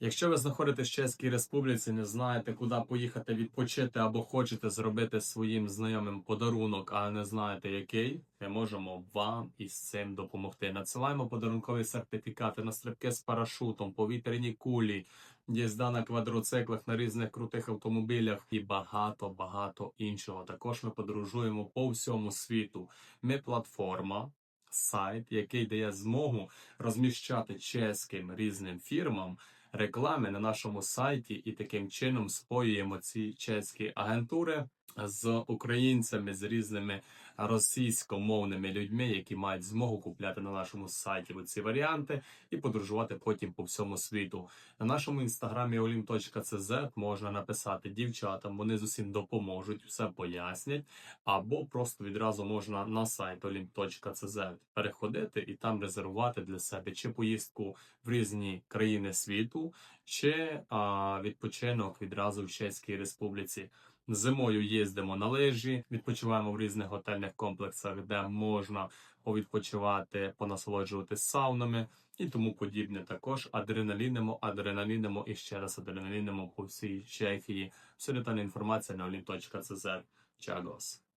Якщо ви знаходитесь в Чеській Республіці, не знаєте, куди поїхати відпочити або хочете зробити своїм знайомим подарунок, а не знаєте який, ми можемо вам із цим допомогти. Надсилаємо подарункові сертифікати на стрибки з парашутом, повітряні кулі, їзда на квадроциклах на різних крутих автомобілях і багато багато іншого. Також ми подорожуємо по всьому світу. Ми платформа. Сайт, який дає змогу розміщати чеським різним фірмам реклами на нашому сайті, і таким чином споюємо ці чеські агентури з українцями, з різними російськомовними людьми, які мають змогу купляти на нашому сайті ці варіанти і подорожувати потім по всьому світу. На нашому інстаграмі olim.cz можна написати дівчатам, вони з усім допоможуть, все пояснять, або просто відразу можна на сайт olim.cz переходити і там резервувати для себе чи поїздку в різні країни світу, чи а, відпочинок відразу в Чеській Республіці. Зимою їздимо на лижі, відпочиваємо в різних готельних комплексах, де можна повідпочивати, понасолоджуватися саунами і тому подібне. Також адреналінимо, адреналінимо і ще раз адреналінимо по всій Чехії. Вся детальна інформація на olin.cz. Чагос.